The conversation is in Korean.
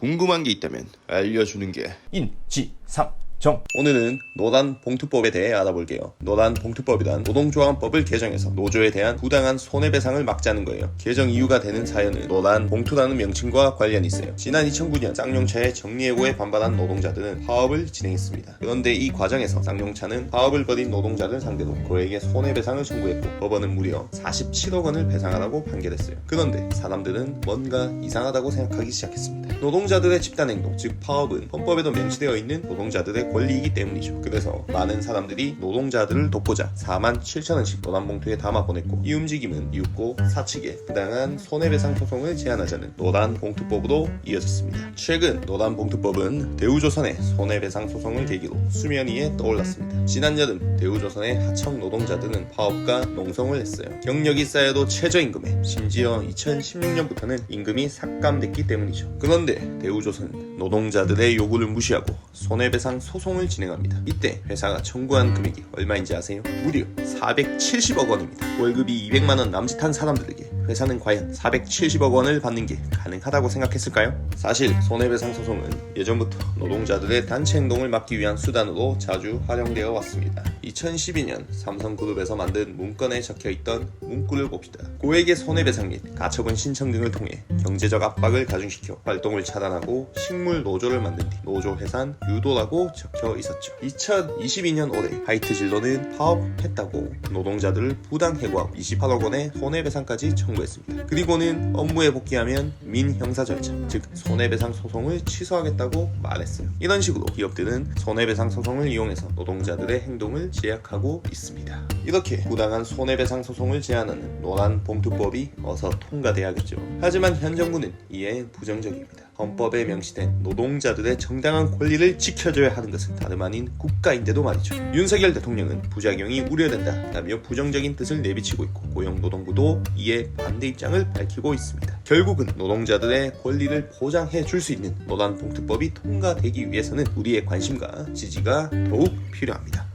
궁금한 게 있다면 알려주는 게 인지상 정 오늘은 노란 봉투법에 대해 알아볼게요. 노란 봉투법이란 노동조합법을 개정해서 노조에 대한 부당한 손해배상을 막자는 거예요. 개정 이유가 되는 사연은 노란 봉투라는 명칭과 관련이 있어요. 지난 2009년 쌍용차의 정리해고에 반발한 노동자들은 파업을 진행했습니다. 그런데 이 과정에서 쌍용차는 파업을 벌인 노동자들 상대로 그에게 손해배상을 청구했고 법원은 무려 47억 원을 배상하라고 판결했어요. 그런데 사람들은 뭔가 이상하다고 생각하기 시작했습니다. 노동자들의 집단행동, 즉 파업은 헌법에도 명시되어 있는 노동자들의 권리이기 때문이죠. 그래서 많은 사람들이 노동자들을 돕고자 4만 7천 원씩 노란 봉투에 담아 보냈고 이 움직임은 이윽고 사측에 부당한 손해배상 소송을 제한하자는 노란 봉투법으로 이어졌습니다. 최근 노란 봉투법은 대우조선의 손해배상 소송을 계기로 수면 위에 떠올랐습니다. 지난 여름 대우조선의 하청 노동자들은 파업과 농성을 했어요. 경력이 쌓여도 최저임금에 심지어 2016년부터는 임금이 삭감됐기 때문이죠. 그런데 대우조선은 노동자들의 요구를 무시하고 손해배상 소송 을 진행합니다. 이때 회사가 청구한 금액이 얼마인지 아세요? 무려 470억 원입니다. 월급이 200만 원 남짓한 사람들에게 회사는 과연 470억 원을 받는 게 가능하다고 생각했을까요? 사실 손해배상 소송은 예전부터 노동자들의 단체 행동을 막기 위한 수단으로 자주 활용되어 왔습니다. 2012년 삼성그룹에서 만든 문건에 적혀있던 문구를 봅시다. 고액의 손해배상 및 가처분 신청 등을 통해 경제적 압박을 가중시켜 활동을 차단하고 식물 노조를 만든 뒤 노조 해산 유도라고 적혀 있었죠. 2022년 올해 하이트 진로는 파업했다고 노동자들을 부당 해고하고 28억 원의 손해배상까지 청구 했습니다. 그리고는 업무에 복귀하면 민형사 절차, 즉 손해배상 소송을 취소하겠다고 말했어요. 이런 식으로 기업들은 손해배상 소송을 이용해서 노동자들의 행동을 제약하고 있습니다. 이렇게 부당한 손해배상 소송을 제한하는 노란 봉투법이 어서 통과돼야겠죠. 하지만 현 정부는 이에 부정적입니다. 헌법에 명시된 노동자들의 정당한 권리를 지켜줘야 하는 것은 다름 아닌 국가인데도 말이죠. 윤석열 대통령은 부작용이 우려된다라며 부정적인 뜻을 내비치고 있고 고용노동부도 이에 반대 입장을 밝히고 있습니다. 결국은 노동자들의 권리를 보장해 줄 수 있는 노란 봉투법이 통과되기 위해서는 우리의 관심과 지지가 더욱 필요합니다.